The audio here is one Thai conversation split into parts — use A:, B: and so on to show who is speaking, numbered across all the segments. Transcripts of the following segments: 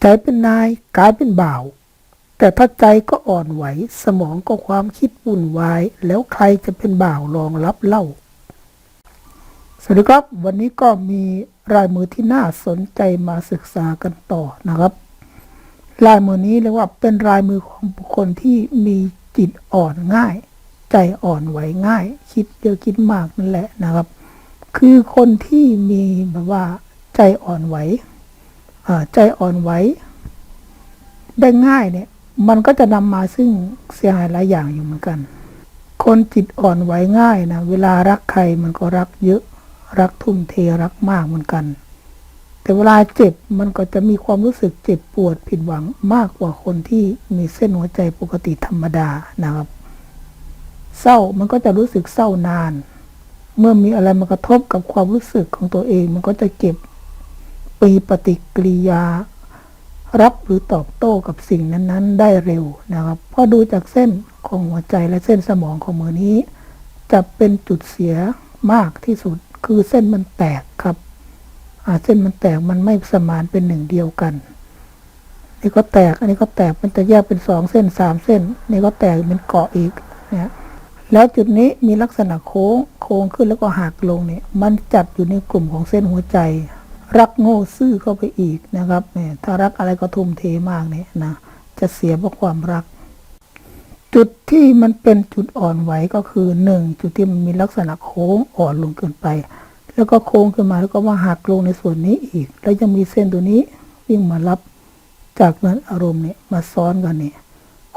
A: ใจเป็นนายกลายเป็นบ่าว แต่ถ้าใจก็อ่อนไหว สมองก็ความคิดวุ่นวาย แล้วใครจะเป็นบ่าวรองรับเล่า สวัสดีครับ วันนี้ก็มีรายมือที่น่าสนใจมาศึกษากันต่อนะครับลายมือนี้เรียกว่าเป็นลายมือของบุคคลที่มีจิตอ่อนง่าย ใจอ่อนไหวง่าย คิดเยอะคิดมากนั่นแหละนะครับ คือคนที่มีแบบว่าใจอ่อนไหว ใจอ่อนไหวได้ง่ายเนี่ย มันก็จะนำมาซึ่งเสียหายหลายอย่างอยู่เหมือนกัน คนจิตอ่อนไหวง่ายนะเวลารักใครมันก็รักเยอะรักทุ่มเทรักมากเหมือนกัน แต่เวลาเจ็บมันก็จะมีความรู้สึกเจ็บปวดผิดหวังมากกว่าคนที่มีเส้นหัวใจปกติธรรมดานะครับ เศร้ามันก็จะรู้สึกเศร้านาน เมื่อมีอะไรมากระทบกับความรู้สึกของตัวเอง มันก็จะเก็บ ปีปฏิกิริยา รับหรือตอบโต้กับสิ่งนั้น ๆ ได้เร็วนะครับเพราะดูจากเส้นของหัวใจและเส้นสมองของมือนี้ จะเป็นจุดเสียมากที่สุด คือเส้นมันแตกครับเส้นมันแตกมันไม่สมานเป็นหนึ่งเดียวกันนี่ก็แตก อันนี้ก็แตก มันจะแยกเป็นสองเส้นสามเส้น นี่ก็แตกเป็นเกาะอีกนี่ยแล้วจุดนี้มีลักษณะโค้ง โค้งขึ้นแล้วก็หักลงเนี่ย มันจัดอยู่ในกลุ่มของเส้นหัวใจ รักโง่ซื่อเข้าไปอีกนะครับเนี่ยถ้ารักอะไรก็ทุ่มเทมากเนี่ยนะจะเสียเพราะความรัก จุดที่มันเป็นจุดอ่อนไหวก็คือหนึ่งจุดที่มันมีลักษณะโค้งอ่อนลงเกินไป แล้วก็โค้งขึ้นมาแล้วก็มาหักลงในส่วนนี้อีก แล้วยังมีเส้นตัวนี้วิ่งมารับจากนั้นอารมณ์เนี่ยมาซ้อนกันเนี่ย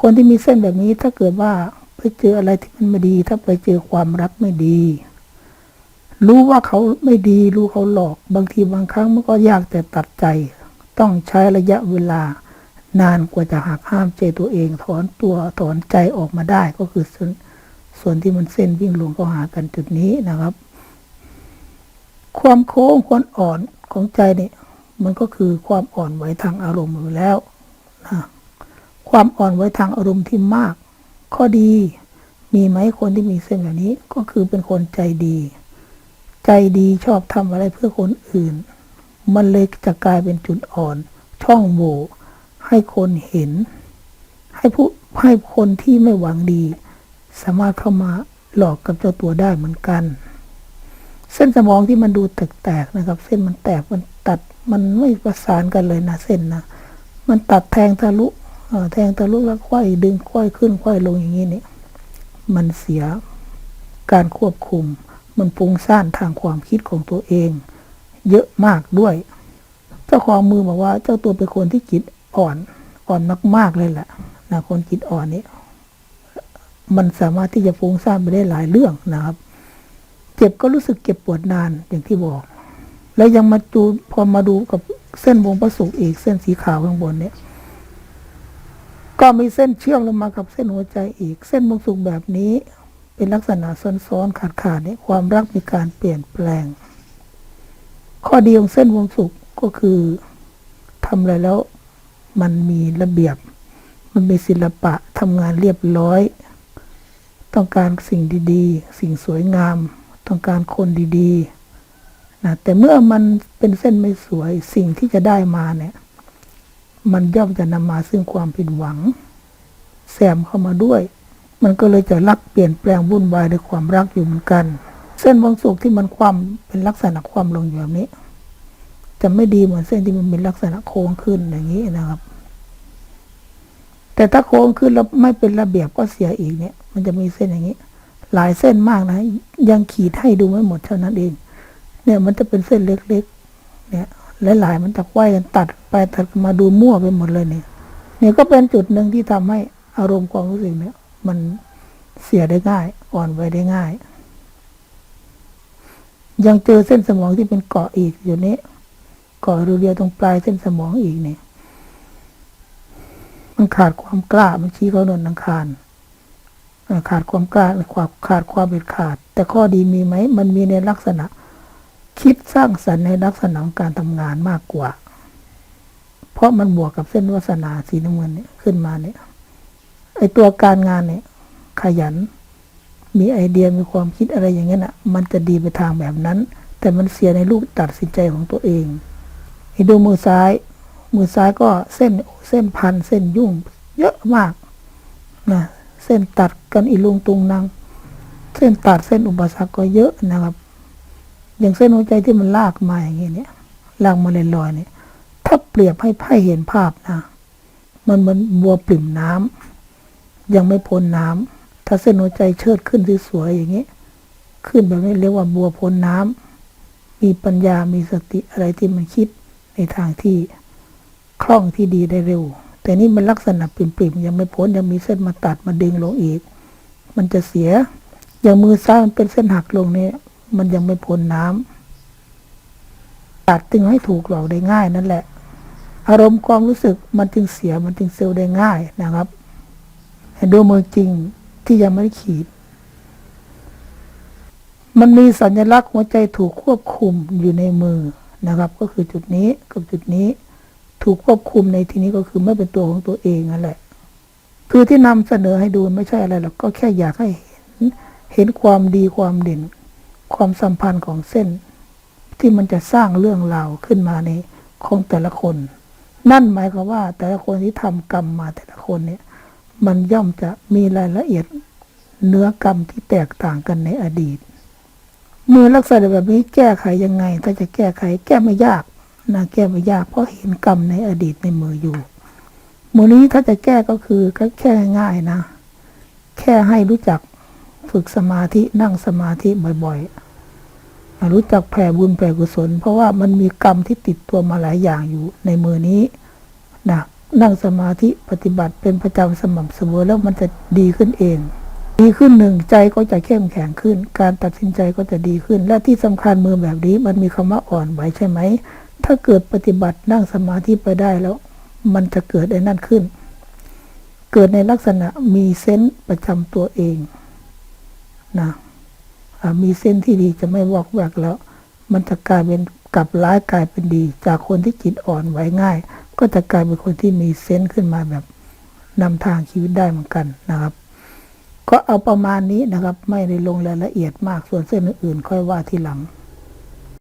A: คนที่มีเส้นแบบนี้ถ้าเกิดว่าไปเจออะไรที่มันไม่ดี ถ้าไปเจอความรักไม่ดี รู้ว่าเขาไม่ดี รู้เขาหลอก บางทีบางครั้งมันก็ยากแต่ตัดใจ ต้องใช้ระยะเวลานานกว่าจะหักห้ามใจตัวเอง ถอนตัวถอนใจออกมาได้ก็คือส่วนส่วนที่มันเส้นวิ่งลงเข้าหากันจุดนี้นะครับ ความโค้งความอ่อนของใจเนี่ยมันก็คือความอ่อนไหวทางอารมณ์อยู่แล้วนะความอ่อนไหวทางอารมณ์ที่มาก ข้อดี มีไหมคนที่มีเส้นแบบนี้ก็คือเป็นคนใจดี ใจดีชอบทำอะไรเพื่อคนอื่น มันเลยจะกลายเป็นจุดอ่อน ช่องโหว่ให้คนเห็น ให้ผู้ให้คนที่ไม่หวังดี สามารถเข้ามาหลอกกับเจ้าตัวได้เหมือนกัน เส้นสมองที่มันดูแตกๆนะครับ เส้นมันแตกมันตัดมันไม่ประสานกันเลยนะเส้นนะมันตัดแทงทะลุแทงทะลุแล้วค่อยดึงค่อยขึ้นค่อยลงอย่างนี้นี่มันเสียการควบคุม มันฟุ้งซ่านทางความคิดของตัวเอง เยอะมากด้วย เจ้าของมือบอกว่าเจ้าตัวเป็นคนที่จิตอ่อนอ่อนมากๆเลยแหละนะคนจิตอ่อนนี้มันสามารถที่จะฟุ้งซ่านไปได้หลายเรื่องนะครับ เจ็บก็รู้สึกเจ็บปวดนานอย่างที่บอก แล้วยังมาจูพอมาดูกับเส้นวงประสุกอีกเส้นสีขาวข้างบนเนี่ยก็มีเส้นเชื่อมลงมากับเส้นหัวใจอีก เส้นวงสุกแบบนี้ เป็นลักษณะซ้อนๆขาดๆเนี่ยความรักมีการเปลี่ยนแปลง ข้อดีของเส้นวงสุกก็คือทำอะไรแล้วมันมีระเบียบ มันมีศิลปะทำงานเรียบร้อย ต้องการสิ่งดีๆ สิ่งสวยงาม ต้องการคนดีๆนะแต่เมื่อมันเป็นเส้นไม่สวยสิ่งที่จะได้มาเนี่ย มันย่อมจะนำมาซึ่งความผิดหวังแซมเข้ามาด้วย มันก็เลยจะรักเปลี่ยนแปลงวุ่นวายในความรักอยู่เหมือนกัน เส้นวงสุกที่มันความเป็นลักษณะความลงอยู่แบบนี้ จะไม่ดีเหมือนเส้นที่มันเป็นลักษณะโค้งขึ้นอย่างนี้นะครับ แต่ถ้าโค้งขึ้นแล้วไม่เป็นระเบียบก็เสียอีกเนี่ย มันจะมีเส้นอย่างนี้ หลายเส้นมากนะ ยังขีดให้ดูไม่หมดเท่านั้นเอง เนี่ยมันจะเป็นเส้นเล็กๆ เนี่ยหลายๆมันจะไขว้กันตัดไปตัดมาดูมั่วไปหมดเลยเนี่ยเนี่ยก็เป็นจุดหนึ่งที่ทำให้อารมณ์ความรู้สึกเนี่ย มันเสียได้ง่าย อ่อนไปได้ง่าย ยังเจอเส้นสมองที่เป็นเกาะอีกอยู่นี้เกาะรูเดียวตรงปลายเส้นสมองอีกเนี่ย มันขาดความกล้ามันชี้เขาโดนอังคารขาดความกล้าความขาดความเด็ดขาด แต่ข้อดีมีไหม มันมีในลักษณะ คิดสร้างสรรค์ในลักษณะของการทำงานมากกว่า เพราะมันบวกกับเส้นวาสนาสีน้ำเงินเนี่ยขึ้นมาเนี่ย อตัวการงานเนี่ย ขยัน มีไอเดียมีความคิดอะไรอย่างเงี้ยน่ะมันจะดีไปทางแบบนั้น แต่มันเสียในรูปตัดสินใจของตัวเองให้ดูมือซ้าย มือซ้ายก็เส้นเส้นพันเส้นยุ่ง เยอะมากนะเส้นตัดกันอีลุงตุงนางเส้นตัดเส้นอุปสรรคก็เยอะนะครับ อย่างเส้นหัวใจที่มันลากมาอย่างเงี้ยเนี่ยลากมาลอยๆเนี่ย ถ้าเปรียบให้ไพ่เห็นภาพนะมันเหมือนบัวปริ่มน้ำ ยังไม่พ้นน้ำถ้าเส้นหัวใจเชิดขึ้นสวยๆอย่างนี้ ขึ้นแบบนี้เรียกว่าบัวพ้นน้ำมีปัญญามีสติอะไรที่มันคิดในทางที่คล่องที่ดีได้เร็ว แต่นี่มันลักษณะปริ่มๆยังไม่พ้นยังมีเส้นมาตัดมาดึงลงอีก มันจะเสียอย่างมือซ้ายมันเป็นเส้นหักลงเนี่ยมันยังไม่พ้นน้ำตัดจึงให้ถูกหลอกได้ง่ายนั่นแหละ อารมณ์ความรู้สึกมันจึงเสียมันจึงเซลล์ได้ง่ายนะครับ ดูมือจริงที่ยังไม่ได้ขีด มันมีสัญลักษณ์หัวใจถูกควบคุมอยู่ในมือนะครับ ก็คือจุดนี้กับจุดนี้ ถูกควบคุมในที่นี้ก็คือไม่เป็นตัวของตัวเองนั่นแหละ คือที่นำเสนอให้ดูไม่ใช่อะไรหรอกก็แค่อยากให้เห็นเห็นความดีความเด่น ความสัมพันธ์ของเส้น ที่มันจะสร้างเรื่องราวขึ้นมาในของแต่ละคน นั่นหมายความว่าแต่ละคนที่ทำกรรมมาแต่ละคนเนี่ย มันย่อมจะมีรายละเอียดเนื้อกรรมที่แตกต่างกันในอดีตมือลักษณะแบบนี้แก้ไขยังไง ถ้าจะแก้ไขแก้ไม่ยากนะแก้ไม่ยากเพราะเห็นกรรมในอดีตในมืออยู่มือนี้ถ้าจะแก้ก็คือก็แค่ง่ายนะ แค่ให้รู้จักฝึกสมาธินั่งสมาธิบ่อยๆ รู้จักแผ่บุญแผ่กุศล เพราะว่ามันมีกรรมที่ติดตัวมาหลายอย่างอยู่ในมือนี้นะ นั่งสมาธิปฏิบัติเป็นประจำสม่ำเสมอแล้วมันจะดีขึ้นเอง ดีขึ้นหนึ่งใจก็จะเข้มแข็งขึ้น การตัดสินใจก็จะดีขึ้น และที่สำคัญมือแบบนี้มันมีคำว่าอ่อนไหวใช่ไหม ถ้าเกิดปฏิบัตินั่งสมาธิไปได้แล้ว มันจะเกิดไอ้นั่นขึ้น เกิดในลักษณะมีเซนต์ประจำตัวเองนะมีเส้นที่ดีจะไม่วอกแวกแล้ว มันจะกลายเป็น กลับร้ายกลายเป็นดี จากคนที่จิตอ่อนไหวง่าย ก็จะกลายเป็นคนที่มีเซนส์ขึ้นมาแบบนำทางชีวิตได้เหมือนกันนะครับ ก็เอาประมาณนี้นะครับ ไม่ได้ลงรายละเอียดมากส่วนเส้นอื่นๆ ค่อยว่าทีหลัง